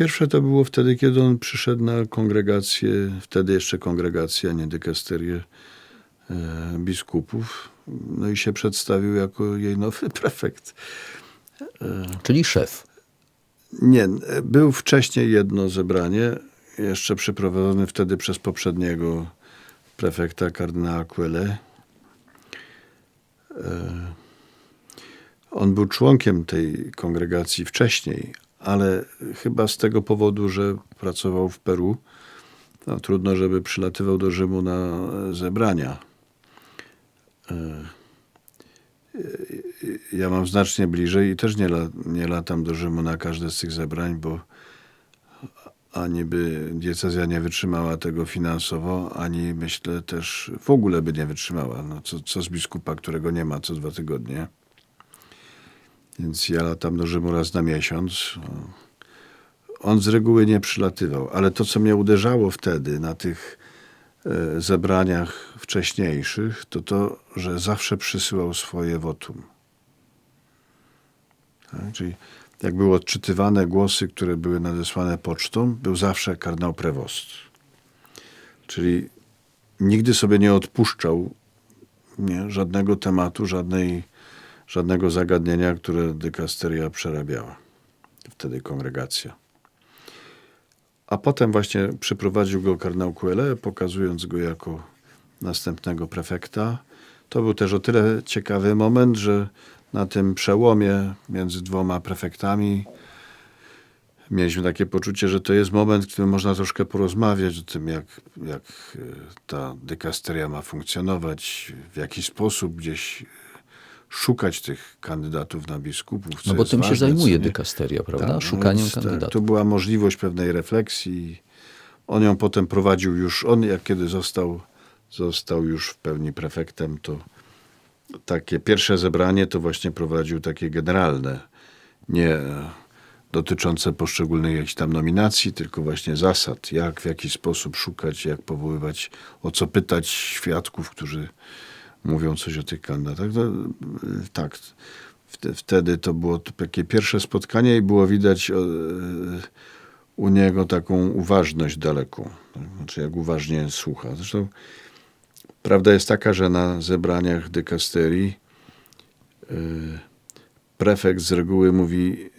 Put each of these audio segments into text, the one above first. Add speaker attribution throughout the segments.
Speaker 1: Pierwsze to było wtedy, kiedy on przyszedł na kongregację, wtedy jeszcze kongregację, a nie dykasterię e, biskupów. No i się przedstawił jako jej nowy prefekt.
Speaker 2: Czyli szef.
Speaker 1: Nie, był wcześniej jedno zebranie, jeszcze przeprowadzone wtedy przez poprzedniego prefekta kardynała Quelle. On był członkiem tej kongregacji wcześniej, ale chyba z tego powodu, że pracował w Peru, no, trudno, żeby przylatywał do Rzymu na zebrania. Ja mam znacznie bliżej i też nie, la, nie latam do Rzymu na każde z tych zebrań, bo ani by diecezja nie wytrzymała tego finansowo, ani myślę też w ogóle by nie wytrzymała. No, co, co z biskupa, którego nie ma co dwa tygodnie. Więc ja latam do Rzymu raz na miesiąc. On z reguły nie przylatywał, ale to, co mnie uderzało wtedy na tych e, zebraniach wcześniejszych, to to, że zawsze przysyłał swoje wotum. Tak? Czyli jak były odczytywane głosy, które były nadesłane pocztą, był zawsze kardynał prewost. Czyli nigdy sobie nie odpuszczał nie, żadnego tematu, żadnej, żadnego zagadnienia, które dykasteria przerabiała. Wtedy kongregacja. A potem właśnie przyprowadził go kardynał Quelle, pokazując go jako następnego prefekta. To był też o tyle ciekawy moment, że na tym przełomie między dwoma prefektami mieliśmy takie poczucie, że to jest moment, w którym można troszkę porozmawiać o tym, jak, jak e, ta dykasteria ma funkcjonować, w jaki sposób gdzieś e, szukać tych kandydatów na biskupów.
Speaker 2: No bo tym
Speaker 1: ważne,
Speaker 2: się zajmuje dykasteria, prawda?
Speaker 1: Tak,
Speaker 2: Szukaniem kandydatów.
Speaker 1: To była możliwość pewnej refleksji. On ją potem prowadził już, on jak kiedy został, został już w pełni prefektem, to takie pierwsze zebranie to właśnie prowadził takie generalne, nie dotyczące poszczególnych jakichś tam nominacji, tylko właśnie zasad, jak, w jaki sposób szukać, jak powoływać, o co pytać świadków, którzy mówią coś o tych kandydatach. To, tak, wte- wtedy to było takie pierwsze spotkanie i było widać e, u niego taką uważność daleką. tak? Znaczy, jak uważnie słucha. Zresztą prawda jest taka, że na zebraniach dykasterii e, prefekt z reguły mówi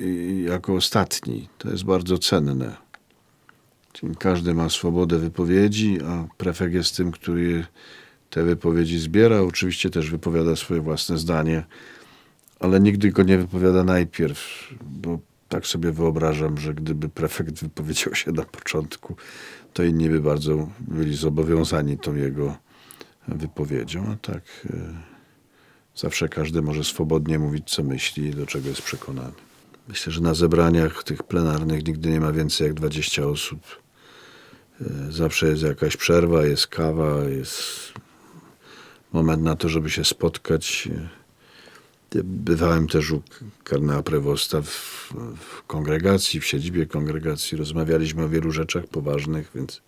Speaker 1: e, jako ostatni. To jest bardzo cenne. Czyli każdy ma swobodę wypowiedzi, a prefekt jest tym, który te wypowiedzi zbiera. Oczywiście też wypowiada swoje własne zdanie, ale nigdy go nie wypowiada najpierw, bo tak sobie wyobrażam, że gdyby prefekt wypowiedział się na początku, to inni by bardzo byli zobowiązani tą jego wypowiedzią. A tak e, zawsze każdy może swobodnie mówić, co myśli i do czego jest przekonany. Myślę, że na zebraniach tych plenarnych nigdy nie ma więcej jak 20 osób. E, Zawsze jest jakaś przerwa, jest kawa, jest moment na to, żeby się spotkać. Bywałem też u kardynała prewosta w, w kongregacji, w siedzibie kongregacji. Rozmawialiśmy o wielu rzeczach poważnych, więc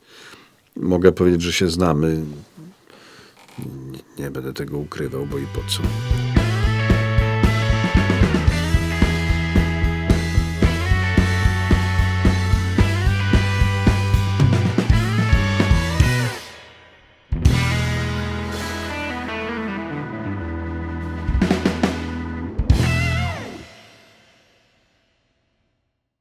Speaker 1: mogę powiedzieć, że się znamy. Nie, nie będę tego ukrywał, bo i po co.